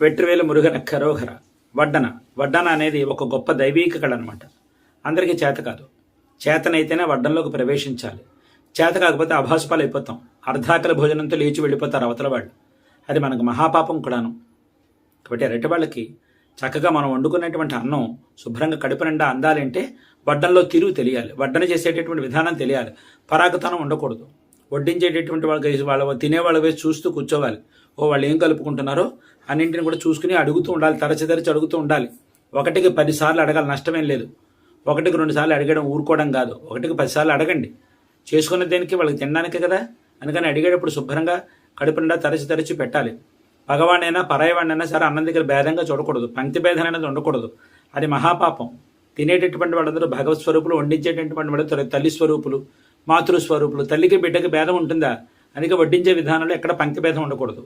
వెట్రివేలు మురుగన కరోహర వడ్డన. వడ్డన అనేది ఒక గొప్ప దైవీక కళ అనమాట అందరికీ చేత కాదు. చేతనైతేనే వడ్డంలోకి ప్రవేశించాలి. చేత కాకపోతే అభాసుపాలు అయిపోతాం అర్ధాకల భోజనంతో లేచి వెళ్ళిపోతారు అవతల వాళ్ళు. అది మనకు మహాపాపం కూడాను. కాబట్టి అరటి వాళ్ళకి చక్కగా మనం వండుకునేటువంటి అన్నం శుభ్రంగా కడుపు నిండా అందాలంటే వడ్డంలో తిరుగు తెలియాలి. వడ్డన చేసేటటువంటి విధానం తెలియాలి. పరాగతనం ఉండకూడదు. వడ్డించేటటువంటి వాళ్ళకి వేసి వాళ్ళ వేసి చూస్తూ కూర్చోవాలి. ఓ వాళ్ళు ఏం కలుపుకుంటున్నారో అన్నింటిని కూడా చూసుకుని అడుగుతూ ఉండాలి తరచి తరచి అడుగుతూ ఉండాలి. ఒకటికి పదిసార్లు అడగాలి నష్టమేం లేదు. ఒకటికి రెండు సార్లు అడగడం ఊరుకోవడం కాదు. ఒకటికి పదిసార్లు అడగండి. చేసుకున్న దేనికి వాళ్ళకి తినడానికే కదా? అందుకని అడిగేటప్పుడు శుభ్రంగా కడుపు నిండా తరచి తరచి పెట్టాలి. పగవాణైనా పరాయవాడినైనా సరే అన్నం దగ్గర భేదంగా చూడకూడదు. పంక్తి భేదం అనేది ఉండకూడదు. అది మహాపాపం. తినేటటువంటి వాళ్ళందరూ భగవత్ స్వరూపులు వండించేటటువంటి వాళ్ళు తల్లి స్వరూపులు. మాతృ స్వరూపులు తల్లికి బిడ్డకి భేదం ఉంటుందా? అందుకే వడ్డించే విధానంలో ఎక్కడ పంక్తి భేదం ఉండకూడదు.